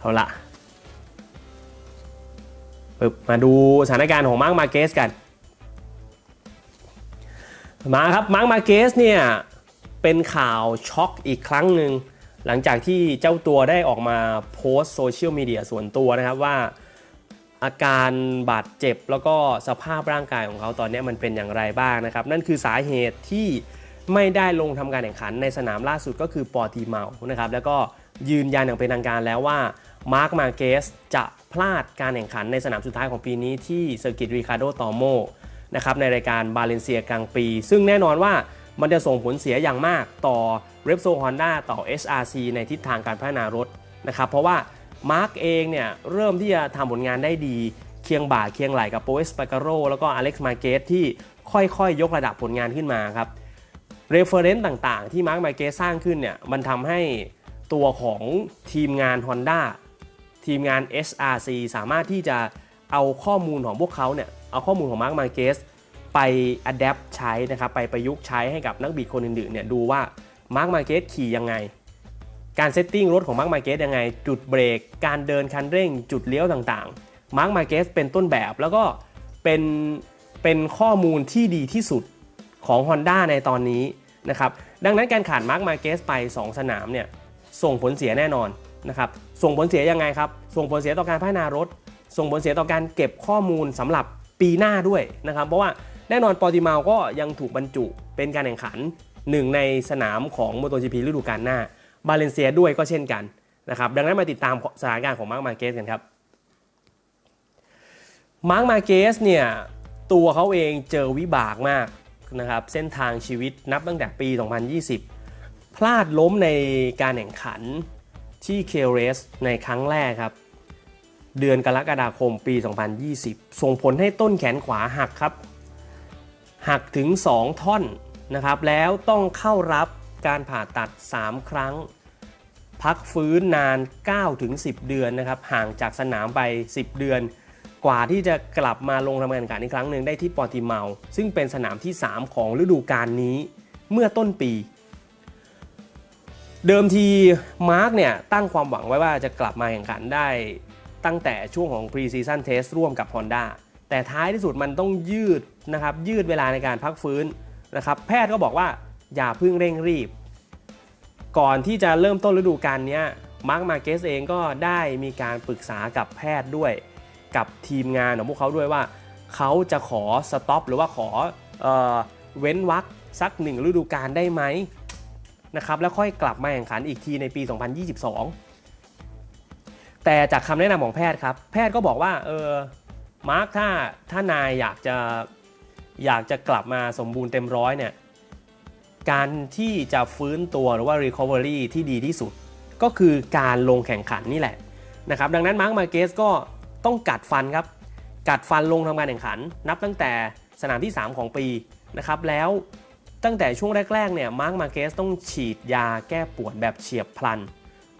เอาละปึ๊บมาดูสถานการณ์ของมาร์ k มาเกสกัน มาครับมาร์ k มาเกสเนี่ย เป็นข่าวช็อกอีกครั้งหนึ่ง หลังจากที่เจ้าตัวได้ออกมาโพสโซเชียลมีเดียส่วนตัวนะครับว่าอาการบาดเจ็บแล้วก็สภาพร่างกายของเขาตอนนี้มันเป็นอย่างไรบ้างนะครับ นั่นคือสาเหตุที่ไม่ได้ลงทำการแข่งขันในสนามล่าสุดก็คือปอร์ติเมานะครับแล้วก็ยืนยันอย่างเป็นทางการแล้วว่า มาร์คมาเกสจะพลาดการแข่งขันในสนามสุดท้ายของปีนี้ที่เซอร์กิตริคาร์โดตอโมนะครับในรายการบาเลนเซียกลางปี ซึ่งแน่นอนว่ามันจะส่งผลเสียอย่างมากต่อ r e p s o Honda ต่อ HRC ในทิศทางการพัฒนารถนะครับเพราะว่ามาร์กเองเนี่ยเริ่มที่จะทำผลงานได้ดีเคียงบ่าเคียงไหลกับโปเอสปาการโรแล้วก็อเล็กซ์มาเกสที่ค่อยๆ ยกระดับผลงานขึ้นมาครับเรฟเฟอร์เรนซ์ต่างๆ ที่มาร์กมาเกสสร้างขึ้นเนี่ยมันทำให้ตัวของทีมงาน Honda ทีมงาน SRC สามารถที่จะเอาข้อมูลของพวกเขาเนี่ย เอาข้อมูลของมาร์กมาเกสไปอัดแอปใช้นะครับ ไปประยุกต์ใช้ให้กับนักบิดคนอื่นๆเนี่ยดูว่ามาร์กมาเกสขี่ยังไง การเซตติ้งรถของมาร์กมาเกสยังไง จุดเบรก การเดินคันเร่ง จุดเลี้ยวต่างๆมาร์กมาเกสเป็นต้นแบบแล้วก็เป็นเป็นข้อมูลที่ดีที่สุดของ Honda ในตอนนี้นะครับ ดังนั้นการขาดมาร์กมาเกสไป 2 สนามเนี่ยส่งผลเสียแน่นอน นะครับส่งผลเสียยังไงครับ ส่งผลเสียต่อการพัฒนารถ ส่งผลเสียต่อการเก็บข้อมูลสำหรับปีหน้าด้วยนะครับ เพราะว่าแน่นอนปอติเมาก็ยังถูกบรรจุเป็นการแข่งขันหนึ่งในสนามของ MotoGP ฤดูกาลหน้า บาเลนเซียด้วยก็เช่นกันนะครับดังนั้นมาติดตามสถานการณ์ของมาร์ k มาเกสกันครับมาร์ k มาเกสเนี่ยตัวเขาเองเจอวิบากมากนะครับเส้นทางชีวิตนับตั้งแต่ปี 2020 พลาดล้มในการแข่งขัน ที่เคเรสในครั้งแรกครับ เดือนกรกฎาคมปี 2020 ส่งผลให้ต้นแขนขวาหักครับ หักถึง 2 ท่อนนะครับ แล้วต้องเข้ารับการผ่าตัด 3 ครั้ง พักฟื้นนาน 9-10 เดือนนะครับ ห่างจากสนามไป 10 เดือน กว่าที่จะกลับมาลงทำการแข่งขันอีกครั้งหนึ่งได้ที่ปอร์ติเมา ซึ่งเป็นสนามที่ 3 ของฤดูกาลนี้เมื่อต้นปี เดิมทีมาร์กเนี่ยตั้งความหวังไว้ว่าจะกลับมาแข่งขันได้ตั้งแต่ช่วงของ Pre-Season Test ร่วมกับ Honda แต่ท้ายที่สุดมันต้องยืดนะครับยืดเวลาในการพักฟื้นนะครับแพทย์ก็บอกว่าอย่าเพิ่งเร่งรีบ ก่อนที่จะเริ่มต้นฤดูกาลนี้มาร์กมาเกสเองก็ได้มีการปรึกษากับแพทย์ด้วย กับทีมงานของพวกเขาด้วยว่า เขาจะขอสต็อปหรือว่าขอเออเว้นวักสักหนึ่งฤดูกาลได้ไหม นะครับแล้วค่อยกลับมาแข่งขันอีกทีในปี 2022 แต่จากคำแนะนำของแพทย์ครับ แพทย์ก็บอกว่าเออมาร์คถ้าถ้านายอยากจะอยากจะกลับมาสมบูรณ์เต็มร้อยเนี่ยการที่จะฟื้นตัวหรือว่า recovery ที่ดีที่สุด ก็คือการลงแข่งขันนี่แหละนะครับดังนั้นมาร์คมาเกสก็ต้องกัดฟันครับ กัดฟันลงทำการแข่งขัน นับตั้งแต่สนามที่ 3 ของปีนะครับแล้ว ตั้งแต่ช่วงแรกๆเนี่ยมาร์คมาเกสต้องฉีดยาแก้ปวดแบบเฉียบพลัน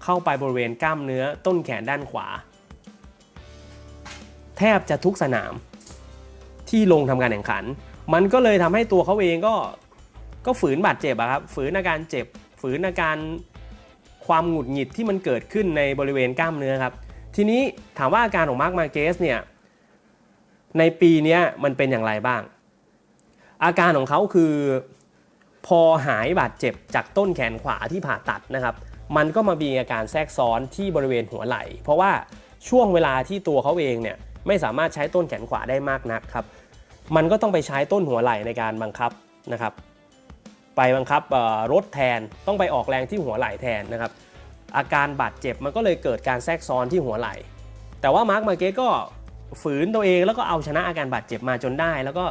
เข้าไปบริเวณกล้ามเนื้อต้นแขนด้านขวา แทบจะทุกสนามที่ลงทำการแข่งขัน มันก็เลยทำให้ตัวเขาเองก็ก็ฝืนบาดเจ็บอะครับฝืนอาการเจ็บ ฝืนอาการความหงุดหงิดที่มันเกิดขึ้นในบริเวณกล้ามเนื้อครับ ทีนี้ถามว่าอาการของมาร์คมาเกสเนี่ยในปีนี้มันเป็นอย่างไรบ้าง อาการของเขาคือ พอหายบาดเจ็บจากต้นแขนขวาที่ผ่าตัดนะครับ มันก็มามีอาการแทรกซ้อนที่บริเวณหัวไหล่ เพราะว่าช่วงเวลาที่ตัวเขาเองเนี่ยไม่สามารถใช้ต้นแขนขวาได้มากนักครับ มันก็ต้องไปใช้ต้นหัวไหล่ในการบังคับนะครับ ไปบังคับรถแทนต้องไปออกแรงที่หัวไหล่แทนนะครับ อาการบาดเจ็บมันก็เลยเกิดการแทรกซ้อนที่หัวไหล่ แต่ว่ามาร์คมาเกสก็ฝืนตัวเองแล้วก็เอาชนะอาการบาดเจ็บมาจนได้ แล้วก็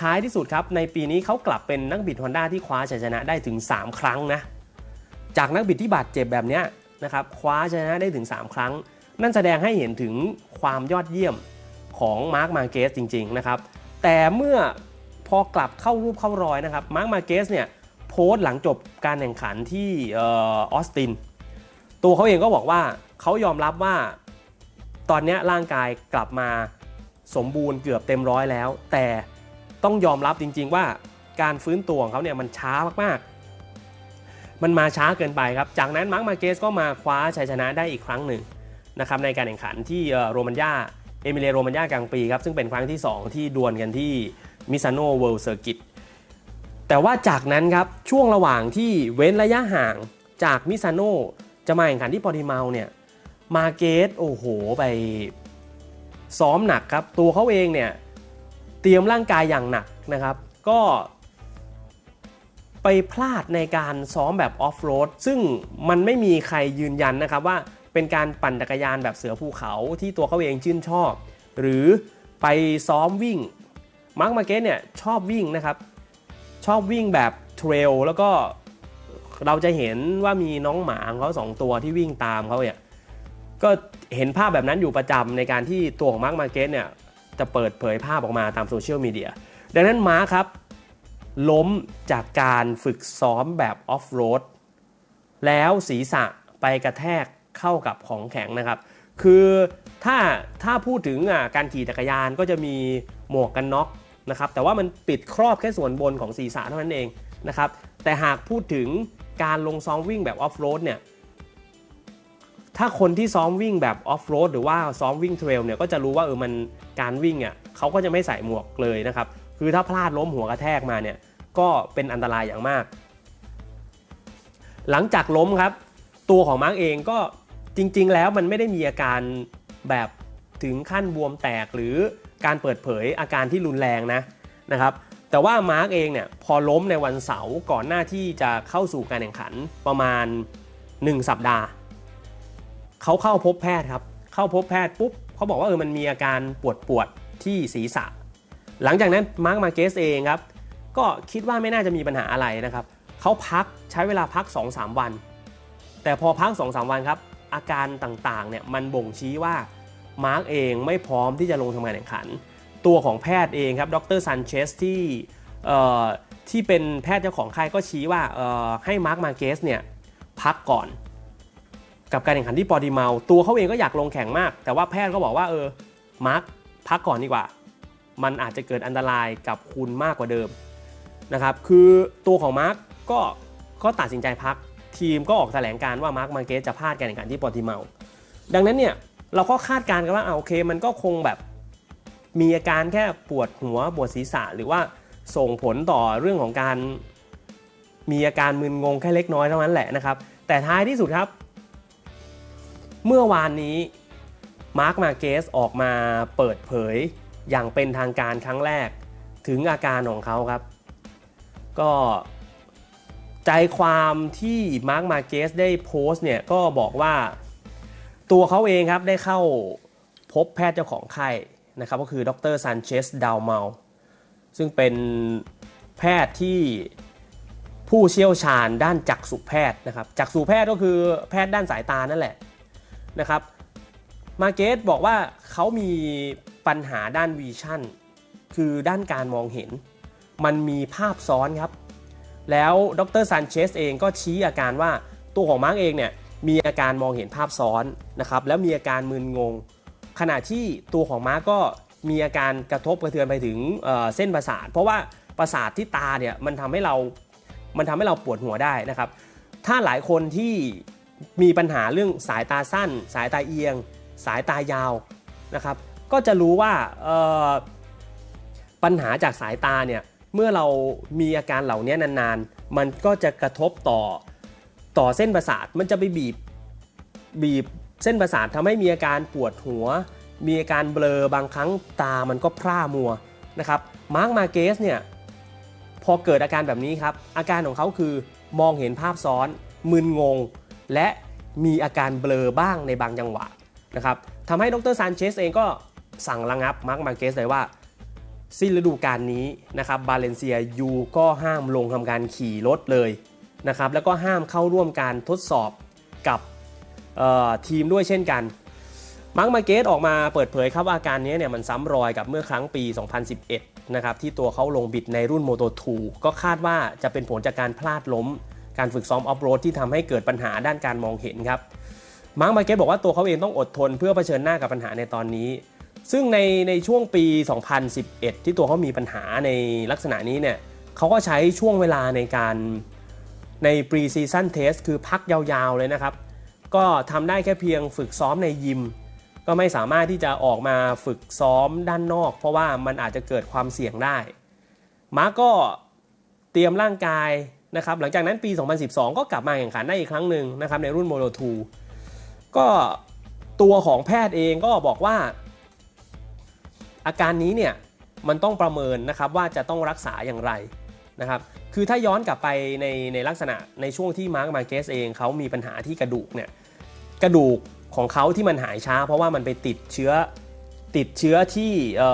ท้ายที่สุดครับในปีนี้เขากลับเป็นนักบิดฮอนด้าที่คว้าชัยชนะได้ถึง 3 ครั้งนะจากนักบิดที่บาดเจ็บแบบนี้นะครับคว้าชัยชนะได้ถึง 3 ครั้ง นั่นแสดงให้เห็นถึงความยอดเยี่ยมของมาร์คมาเกสจริงๆนะครับแต่เมื่อพอกลับเข้ารูปเข้ารอยนะครับมาร์คมาเกสเนี่ยโพสต์หลังจบการแข่งขันที่ออสตินตัวเขาเองก็บอกว่าเขายอมรับว่าตอนนี้ร่างกายกลับมาสมบูรณ์เกือบเต็มร้อยแล้ว แต่ ต้องยอมรับจริง ๆ ว่าการฟื้นตัวของเขาเนี่ยมันช้ามากๆ มันมาช้าเกินไปครับ จากนั้นมาร์คมาเกสก็มาคว้าชัยชนะได้อีกครั้งหนึ่งนะครับในการแข่งขันที่โรมันยาเอมิเลโรมันยากลางปีครับซึ่งเป็นครั้งที่ 2 ที่ดวลกันที่มิซานโนเวิลด์เซอร์กิตแต่ว่าจากนั้นครับช่วงระหว่างที่เว้นระยะห่างจากมิซานโนจะมาแข่งขันที่ปอร์ติเมาเนี่ยมาเกตโอ้โหไปซ้อมหนักครับ ตัวเขาเองเนี่ย เตรียมร่างกายอย่างหนักนะครับ ก็ไปพลาดในการซ้อมแบบออฟโรดซึ่งมันไม่มีใครยืนยันนะครับว่าเป็นการปั่นจักรยานแบบเสือภูเขาที่ตัวเขาเองชื่นชอบ หรือไปซ้อมวิ่งมาร์คมาเกตเนี่ยชอบวิ่งนะครับ ชอบวิ่งแบบเทรลแล้วก็เราจะเห็นว่ามีน้องหมาของเขาสองตัวที่วิ่งตามเขาเนี่ยก็เห็นภาพแบบนั้นอยู่ประจำในการที่ตัวของมาร์คมาเกตเนี่ย จะเปิดเผยภาพออกมาตามโซเชียลมีเดียดังนั้นม้าครับ ล้มจากการฝึกซ้อมแบบออฟโรดแล้วศีรษะไปกระแทกเข้ากับของแข็งนะครับ คือถ้าถ้าพูดถึงการขี่จักรยานก็จะมีหมวกกันน็อกนะครับแต่ว่ามันปิดครอบแค่ส่วนบนของศีรษะเท่านั้นเองนะครับแต่หากพูดถึงการลงซ้อมวิ่งแบบออฟโรดเนี่ย ถ้าคนที่ซ้อมวิ่งแบบออฟโรดหรือว่าซ้อมวิ่งเทรลเนี่ยก็จะรู้ว่าเออมันการวิ่งอะเขาก็จะไม่ใส่หมวกเลยนะครับ คือถ้าพลาดล้มหัวกระแทกมาเนี่ยก็เป็นอันตรายอย่างมาก หลังจากล้มครับ ตัวของมาร์กเองก็จริง ๆ แล้วมันไม่ได้มีอาการแบบถึงขั้นบวมแตกหรือการเปิดเผยอาการที่รุนแรงนะนะครับแต่ว่ามาร์กเองเนี่ยพอล้มในวันเสาร์ก่อนหน้าที่จะเข้าสู่การแข่งขันประมาณ 1 สัปดาห์ เขาเข้าพบแพทย์ครับ เข้าพบแพทย์ปุ๊บเขาบอกว่าเออมันมีอาการปวดปวดๆที่ศีรษะ หลังจากนั้นมาร์คมาเกสเองครับ ก็คิดว่าไม่น่าจะมีปัญหาอะไรนะครับเขาพักใช้เวลาพัก 2-3 วัน แต่พอพัก 2-3 วันครับอาการต่างๆเนี่ยมันบ่งชี้ว่ามาร์กเองไม่พร้อมที่จะลงทำงานแข่งขัน ตัวของแพทย์เองครับ ดรซันเชสที่เอ่อที่เป็นแพทย์เจ้าของค่ายก็ชี้ว่าเอ่อให้มาร์คมาเกสเนี่ยพักก่อน กับการแข่งขันที่ปอดีเมา ตัวเขาเองก็อยากลงแข่งมาก แต่ว่าแพทย์ก็บอกว่าเออมาร์คพักก่อนดีกว่า มันอาจจะเกิดอันตรายกับคุณมากกว่าเดิมนะครับคือตัวของมาร์คก็ก็ตัดสินใจพัก ทีมก็ออกแถลงการว่ามาร์คมาเกสจะพลาดการแข่งขันที่ปอดีเมา ดังนั้นเนี่ยเราก็คาดการณ์กันว่าอ่าโอเค มันก็คงแบบมีอาการแค่ปวดหัวปวดศีรษะ หรือว่าส่งผลต่อเรื่องของการมีอาการมึนงงแค่เล็กน้อยเท่านั้นแหละนะครับ แต่ท้ายที่สุดครับ เมื่อวานนี้มาร์คมาเกสออกมาเปิดเผยอย่างเป็นทางการครั้งแรกถึงอาการของเขาครับ ก็ใจความที่มาร์คมาเกสได้โพสต์เนี่ยก็บอกว่าตัวเขาเองครับได้เข้าพบแพทย์เจ้าของไข้นะครับก็คือดรซันเชสดาวเมาซึ่งเป็นแพทย์ที่ผู้เชี่ยวชาญด้านจักษุแพทย์นะครับจักษุแพทย์ก็คือแพทย์ด้านสายตานั่นแหละ นะครับมาเกตบอกว่าเขามีปัญหาด้านวิชั่น คือด้านการมองเห็น มันมีภาพซ้อนครับ แล้วดรซันเชสเองก็ชี้อาการว่าตัวของมาร์กเองเนี่ยมีอาการมองเห็นภาพซ้อนนะครับแล้วมีอาการมึนงง ขณะที่ตัวของมาร์กก็มีอาการกระทบกระเทือนไปถึงเเส้นประสาท เพราะว่าประสาทที่ตาเนี่ยมันทำให้เรา มันทำให้เราปวดหัวได้นะครับ ถ้าหลายคนที่ มีปัญหาเรื่องสายตาสั้น สายตาเอียง สายตายาวนะครับ ก็จะรู้ว่าปัญหาจากสายตาเนี่ยเมื่อเรามีอาการเหล่านี้นานๆ มันก็จะกระทบต่อต่อเส้นประสาทมันจะไปบีบบีบเส้นประสาททำให้มีอาการปวดหัว มีอาการเบลอบางครั้งตามันก็พร่ามัวนะครับมาร์กมาเกสเนี่ยพอเกิดอาการแบบนี้ครับ อาการของเขาคือมองเห็นภาพซ้อนมึนงง และมีอาการเบลอบ้างในบางจังหวะนะครับทำให้ดรซานเชสเองก็สั่งระงับมาร์กมาเกสเลยว่า สิ้นฤดูกาลนี้นะครับบาเลนเซียยูก็ห้ามลงทำการขี่รถเลยนะครับแล้วก็ห้ามเข้าร่วมการทดสอบกับทีมด้วยเช่นกันมาร์กมาเกสออกมาเปิดเผยครับว่าอาการนี้เนี่ยมันซ้ำรอยกับเมื่อครั้งปี 2011 นะครับที่ตัวเขาลงบิดในรุ่น Moto 2ก็คาดว่าจะเป็นผลจากการพลาดล้ม การฝึกซ้อมออฟโรดที่ทำให้เกิดปัญหาด้านการมองเห็นครับมาร์คมาเก็ตบอกว่าตัวเขาเองต้องอดทนเพื่อเผชิญหน้ากับปัญหาในตอนนี้ ซึ่งในในช่วงปี 2011 ที่ตัวเขามีปัญหาในลักษณะนี้เนี่ยเขาก็ใช้ช่วงเวลาในการใน pre season test คือพักยาวๆเลยนะครับ ก็ทำได้แค่เพียงฝึกซ้อมในยิม ก็ไม่สามารถที่จะออกมาฝึกซ้อมด้านนอก เพราะว่ามันอาจจะเกิดความเสี่ยงได้ มาร์กก็เตรียมร่างกาย นะครับหลังจากนั้นปี 2012 ก็กลับมาแข่งขันได้อีกครั้งหนึ่งนะครับในรุ่นโมโ o 2ก็ตัวของแพทย์เองก็บอกว่า อาการนี้เนี่ยมันต้องประเมินนะครับว่าจะต้องรักษาอย่างไรนะครับคือถ้าย้อนกลับไปในในลักษณะในช่วงที่มาร์กมาเกสเองเขามีปัญหาที่กระดูกเนี่ยกระดูกของเขาที่มันหายช้า เพราะว่ามันไปติดเชื้อติดเชื้อที่เอ่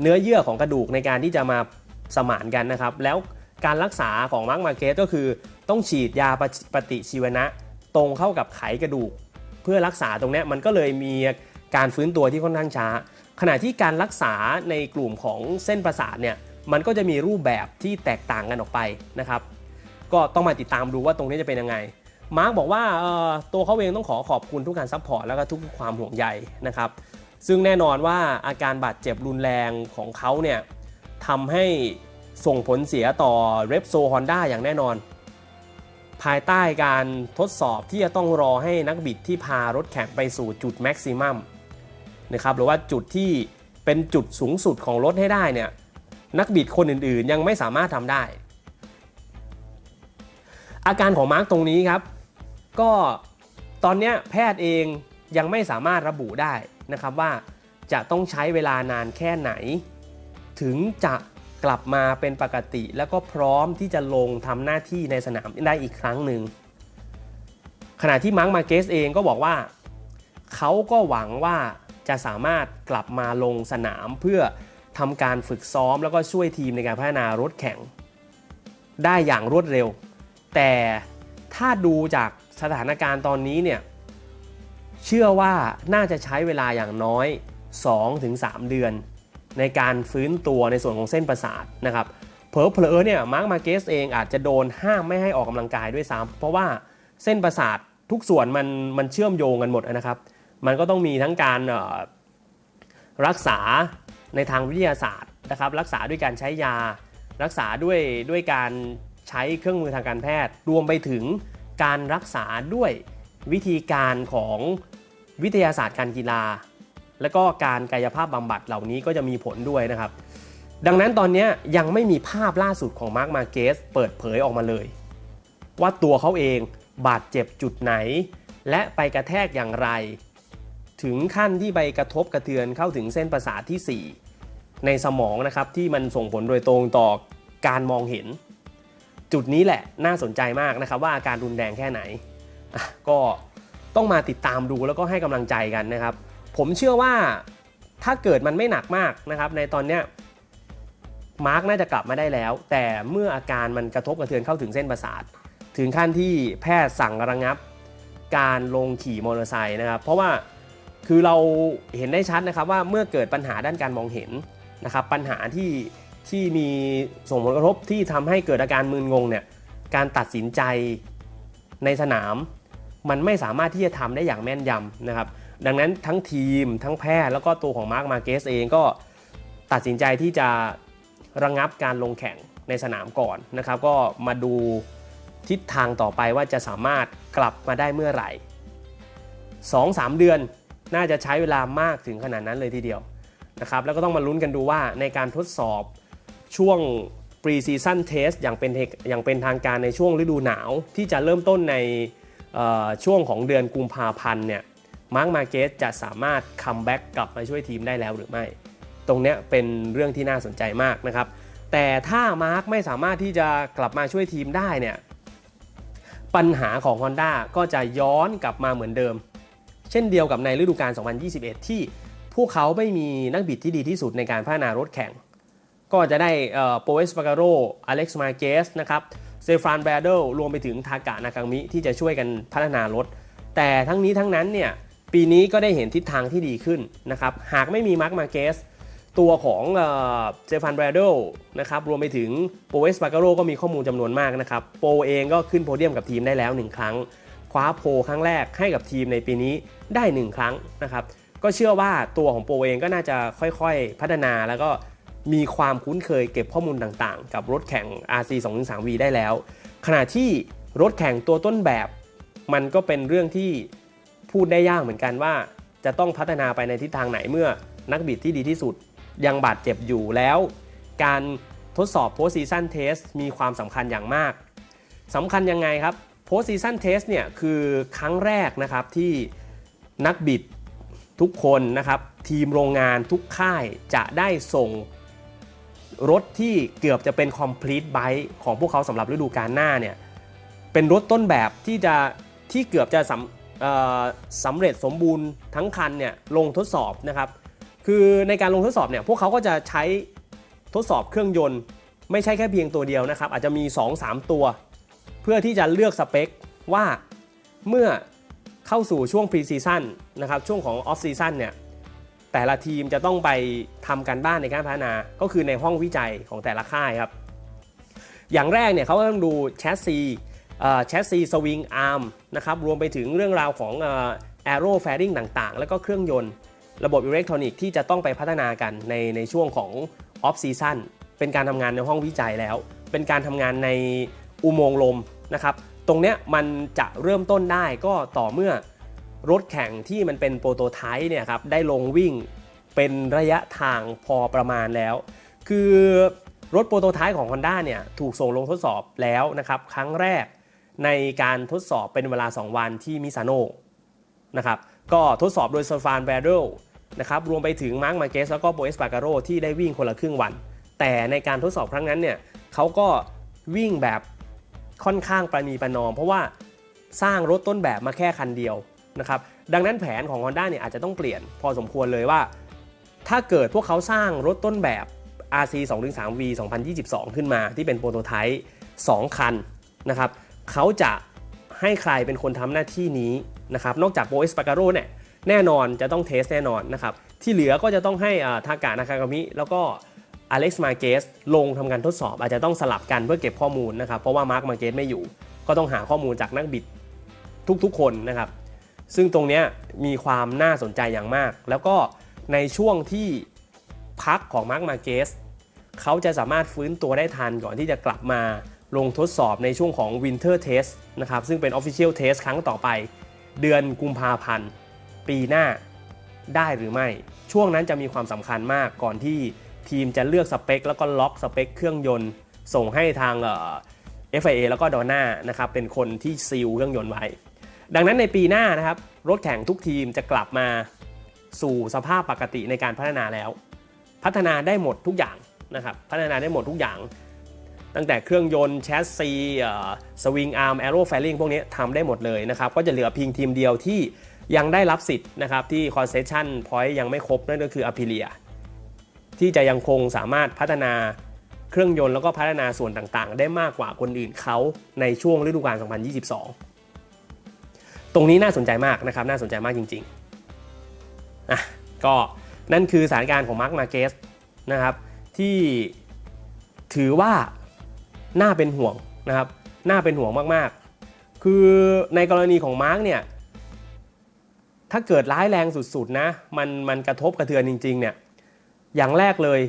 เนื้อเยื่อของกระดูกในการที่จะมาสมานกันนะครับ แล้ว การรักษาของมาร์กมาเกสก็คือต้องฉีดยาปฏิปฏิชีวนะ ตรงเข้ากับไขกระดูก เพื่อรักษาตรงนี้มันก็เลยมีการฟื้นตัวที่ค่อนข้างช้า ขณะที่การรักษาในกลุ่มของเส้นประสาทเนี่ยมันก็จะมีรูปแบบที่แตกต่างกันออกไปนะครับ ก็ต้องมาติดตามดูว่าตรงนี้จะเป็นยังไง มาร์กบอกว่าตัวเขาเองต้องขอขอบคุณทุกการซัพพอร์ตแล้วก็ทุกความห่วงใยนะครับ ซึ่งแน่นอนว่าอาการบาดเจ็บรุนแรงของเขาเนี่ยทำให้ ส่งผลเสียต่อเรปโซฮอนด้าอย่างแน่นอน ภายใต้การทดสอบที่จะต้องรอให้นักบิดที่พารถแข่งไปสู่จุดแม็กซิมัมนะครับหรือว่าจุดที่เป็นจุดสูงสุดของรถให้ได้เนี่ยนักบิดคนอื่นๆ ยังไม่สามารถทำได้ อาการของมาร์กตรงนี้ครับ ก็ตอนนี้แพทย์เองยังไม่สามารถระบุได้นะครับว่าจะต้องใช้เวลานานแค่ไหน ถึงจะ กลับมาเป็นปกติ แล้วก็พร้อมที่จะลงทำหน้าที่ในสนามได้อีกครั้งหนึ่งขณะที่มาร์กมาเกสเองก็บอกว่า เขาก็หวังว่าจะสามารถกลับมาลงสนามเพื่อทำการฝึกซ้อมแล้วก็ช่วยทีมในการพัฒนารถแข่ง ได้อย่างรวดเร็ว แต่ถ้าดูจากสถานการณ์ตอนนี้เนี่ยเชื่อว่าน่าจะใช้เวลาอย่างน้อย 2-3 เดือน ในการฟื้นตัวในส่วนของเส้นประสาทนะครับเผลอๆเนี่ยมาร์กมาเกสเองอาจจะโดนห้ามไม่ให้ออกกำลังกายด้วยซ้ำเพราะว่าเส้นประสาททุกส่วนมันมันเชื่อมโยงกันหมดนะครับ มันก็ต้องมีทั้งการรักษาในทางวิทยาศาสตร์นะครับ รักษาด้วยการใช้ยา รักษาด้วยด้วยการใช้เครื่องมือทางการแพทย์ รวมไปถึงการรักษาด้วยวิธีการของวิทยาศาสตร์การกีฬา และก็การกายภาพบำบัดเหล่านี้ก็จะมีผลด้วยนะครับ ดังนั้นตอนนี้ยังไม่มีภาพล่าสุดของมาร์ m มาเกสเปิดเผยออกมาเลย ว่าตัวเขาเองบาดเจ็บจุดไหน และไปกระแทกอย่างไร ถึงขั้นที่ไปกระทบกระเทือนเข้าถึงเส้นประสาทที่ 4 ในสมองนะครับที่มันส่งผลโดยตรงต่อการมองเห็น จุดนี้แหละน่าสนใจมากนะครับว่าอาการรุนแรงแค่ไหน ก็ต้องมาติดตามดูแล้วก็ให้กำลังใจกันนะครับ ผมเชื่อว่าถ้าเกิดมันไม่หนักมากนะครับ ในตอนเนี้ยมาร์กน่าจะกลับมาได้แล้ว แต่เมื่ออาการมันกระทบกระเทือนเข้าถึงเส้นประสาท ถึงขั้นที่แพทย์สั่งระงับ การลงขี่มอเตอร์ไซค์นะครับ เพราะว่าคือเราเห็นได้ชัดนะครับว่าเมื่อเกิดปัญหาด้านการมองเห็นนะครับปัญหาที่ที่มีส่งผลกระทบที่ทำให้เกิดอาการมึนงงเนี่ยการตัดสินใจในสนาม มันไม่สามารถที่จะทำได้อย่างแม่นยำนะครับ ดังนั้นทั้งทีมทั้งแพทย์แล้วก็ตัวของมาร์คมาเกสเองก็ตัดสินใจที่จะระงงับการลงแข่งในสนามก่อนนะครับ ก็มาดูทิศทางต่อไปว่าจะสามารถกลับมาได้เมื่อไหร่ 2-3 เดือนน่าจะใช้เวลามากถึงขนาดนั้นเลยทีเดียวนะครับแล้วก็ต้องมาลุ้นกันดูว่าในการทดสอบช่วง pre-season test อย่างเป็นอย่างเป็นทางการในช่วงฤดูหนาว ที่จะเริ่มต้นในช่วงของเดือนกุมภาพันธ์เนี่ย มาร์ m มาเกสจะสามารถคัมแบ็กกลับมาช่วยทีมได้แล้วหรือไม่ ตรงนี้เป็นเรื่องที่น่าสนใจมากนะครับ แต่ถ้ามาร์กไม่สามารถที่จะกลับมาช่วยทีมได้เนี่ยปัญหาของ Honda ก็จะย้อนกลับมาเหมือนเดิม เช่นเดียวกับในฤดูกาล 2021 ที่พวกเขาไม่มีนักบิดที่ดีที่สุดในการพัฒนารถแข่ง ก็จะได้โปเอสปาการโรอเล็กซ์มาเกสนะครับเซฟรานแบรเดลรวมไปถึงทากะนาคังมิที่จะช่วยกันพัฒนารถ แต่ทั้งนี้ทั้งนั้นเนี่ย ปีนี้ก็ได้เห็นทิศทางที่ดีขึ้นนะครับ หากไม่มีมาร์ m มาเกสตัวของเซฟานแบรเดลนะครับรวมไปถึงโปเอสปาการโรก็มีข้อมูลจำนวนมากนะครับ โปเองก็ขึ้นโพเดียมกับทีมได้แล้ว 1 ครั้ง คว้าโพครั้งแรกให้กับทีมในปีนี้ได้ 1 ครั้งนะครับก็เชื่อว่าตัวของโปเองก็น่าจะค่อยๆพัฒนาแล้วก็มีความคุ้นเคยเก็บข้อมูลต่างๆ กับรถแข่ง RC 2 3 V ได้แล้ว ขณะที่รถแข่งตัวต้นแบบ มันก็เป็นเรื่องที่ พูดได้ยากเหมือนกันว่า จะต้องพัฒนาไปในทิศทางไหนเมื่อนักบิดที่ดีที่สุดยังบาดเจ็บอยู่แล้ว การทดสอบ post season test มีความสำคัญอย่างมากสำคัญยังไงครับ post season test เนี่ยคือครั้งแรกนะครับที่นักบิดทุกคนนะครับ ทีมโรงงานทุกค่ายจะได้ส่งรถที่เกือบจะเป็น complete bike ของพวกเขาสำหรับฤดูกาลหน้าเนี่ยเป็นรถต้นแบบที่จะที่เกือบจะสำ สำเร็จสมบูรณ์ทั้งคันเนี่ยลงทดสอบนะครับ คือในการลงทดสอบเนี่ยพวกเขาก็จะใช้ทดสอบเครื่องยนต์ ไม่ใช่แค่เพียงตัวเดียวนะครับ อาจจะมี 2-3 ตัว เพื่อที่จะเลือกสเปคว่าเมื่อเข้าสู่ช่วง pre season นะครับช่วงของ off season เนี่ยแต่ละทีมจะต้องไปทำการบ้านในการพัฒนา ก็คือในห้องวิจัยของแต่ละค่ายครับ อย่างแรกเนี่ยเขาต้องดูแชสซี แชสซีสวิงอาร์มนะครับรวมไปถึงเรื่องราวของแอโร่แฟริงต่างๆ แล้วก็เครื่องยนต์ ระบบอิเล็กทรอนิกส์ที่จะต้องไปพัฒนากันในในช่วงของออฟซีซั o นเป็นการทำงานในห้องวิจัยแล้ว เป็นการทำงานในอุโมงค์ลมนะครับตรงเนี้ยมันจะเริ่มต้นได้ก็ต่อเมื่อรถแข่งที่มันเป็นโปรโตไทป์เนี่ยครับได้ลงวิ่งเป็นระยะทางพอประมาณแล้ว คือรถโปรโตไทป์ของ Honda เนี่ยถูกส่งลงทดสอบแล้วนะครับครั้งแรก ในการทดสอบเป็นเวลา 2 วันที่มิซาโนนะครับก็ทดสอบโดยซฟานแบรเดลนะครับรวมไปถึงมาร์ m มาเกสแล้วก็โบเอสปาการโรที่ได้วิ่งคนละครึ่งวัน แต่ในการทดสอบครั้งนั้นเนี่ยเขาก็วิ่งแบบค่อนข้างประนีประนอม เพราะว่าสร้างรถต้นแบบมาแค่คันเดียวนะครับดังนั้นแผนของ Honda เนี่ยอาจจะต้องเปลี่ยนพอสมควรเลยว่า ถ้าเกิดพวกเขาสร้างรถต้นแบบ RC 2-3 V 2022 ขึ้นมาที่เป็นโปรโตไทป์2คันนะครับ เขาจะให้ใครเป็นคนทำหน้าที่นี้นะครับนอกจากโบเอสปาการโรเนี่ยแน่นอนจะต้องเทสแน่นอนนะครับที่เหลือก็จะต้องให้ทากานาคากามิแล้วก็อเล็กซ์มาเกสลงทำการทดสอบ อาจจะต้องสลับกันเพื่อเก็บข้อมูลนะครับเพราะว่ามาร์คมาเกสไม่อยู่ ก็ต้องหาข้อมูลจากนักบิดทุกๆคนนะครับ ซึ่งตรงนี้มีความน่าสนใจอย่างมาก แล้วก็ในช่วงที่พักของมาร์ m มาเกสเขาจะสามารถฟื้นตัวได้ทันก่อนที่จะกลับมา ลงทดสอบในช่วงของ Winter Test นะครับ ซึ่งเป็น Official Test ครั้งต่อไป เดือนกุมภาพันธ์ ปีหน้าได้หรือไม่ ช่วงนั้นจะมีความสำคัญมากก่อนที่ทีมจะเลือกสเปค แล้วก็ล็อกสเปค เครื่องยนต์ ส่งให้ทางเอ่อ FIA แล้วก็ดอน่านะครับเป็นคนที่ซีลเครื่องยนต์ไว้ ดังนั้นในปีหน้านะครับรถแข่งทุกทีมจะกลับมาสู่สภาพปกติในการพัฒนาแล้ว พัฒนาได้หมดทุกอย่างนะครับพัฒนาได้หมดทุกอย่าง ตั้งแต่เครื่องยนต์แชสซีสวิงอาร์มแอโร่แฟลิงพวกนี้ทำได้หมดเลยนะครับ ก็จะเหลือเพียงทีมเดียวที่ยังได้รับสิทธิ์นะครับที่ concession point ยังไม่ครบนั่นก็คือ Aprilia ที่จะยังคงสามารถพัฒนาเครื่องยนต์แล้วก็พัฒนาส่วนต่างๆ ได้มากกว่าคนอื่นเขาในช่วงฤดูกาล 2022 ตรงนี้น่าสนใจมากนะครับ น่าสนใจมากจริงๆอะก็นั่นคือสถานการณ์ของมาร์ m มาเกสนะครับที่ถือว่า น่าเป็นห่วงนะครับ น่าเป็นห่วงมากๆ คือในกรณีของมาร์กเนี่ย ถ้าเกิดร้ายแรงสุดๆนะ มันมันกระทบกระเทือนจริง ๆ เนี่ย อย่างแรกเลย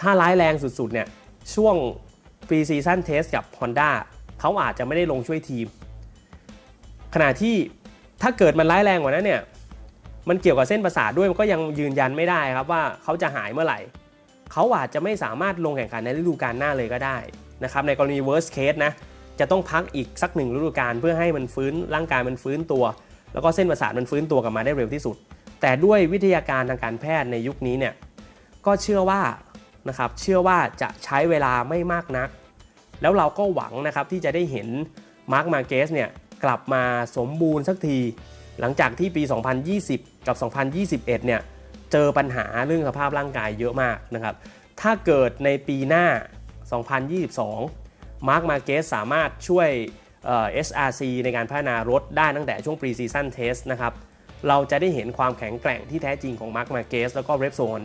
ถ้าร้ายแรงสุดๆ เนี่ย ช่วง pre season test กับ Honda เขาอาจจะไม่ได้ลงช่วยทีม ขณะที่ถ้าเกิดมันร้ายแรงกว่านั้นเนี่ย มันเกี่ยวกับเส้นประสาทด้วยมันก็ยังยืนยันไม่ได้ครับว่าเขาจะหายเมื่อไหร่ เขาอาจจะไม่สามารถลงแข่งขันในฤดูกาลหน้าเลยก็ได้ นะครับในกรณี worst case นะจะต้องพักอีกสักหนึ่งฤดูกาลเพื่อให้มันฟื้นร่างกายมันฟื้นตัว แล้วก็เส้นประสาทมันฟื้นตัวกลับมาได้เร็วที่สุด แต่ด้วยวิทยาการทางการแพทย์ในยุคนี้เนี่ยก็เชื่อว่านะครับเชื่อว่าจะใช้เวลาไม่มากนัก แล้วเราก็หวังนะครับที่จะได้เห็นมาร์คมาเกสเนี่ยกลับมาสมบูรณ์สักที หลังจากที่ปี 2020 กับ 2021 เนี่ยเจอปัญหาเรื่องสภาพร่างกายเยอะมากนะครับถ้าเกิดในปีหน้า 2022มาร์คมาเกสสามารถช่วย SRC ในการพัฒนารถได้ตั้งแต่ช่วง Pre-Season Test นะครับ เราจะได้เห็นความแข็งแกร่งที่แท้จริงของมาร์คมาเกสแล้วก็เรปโซน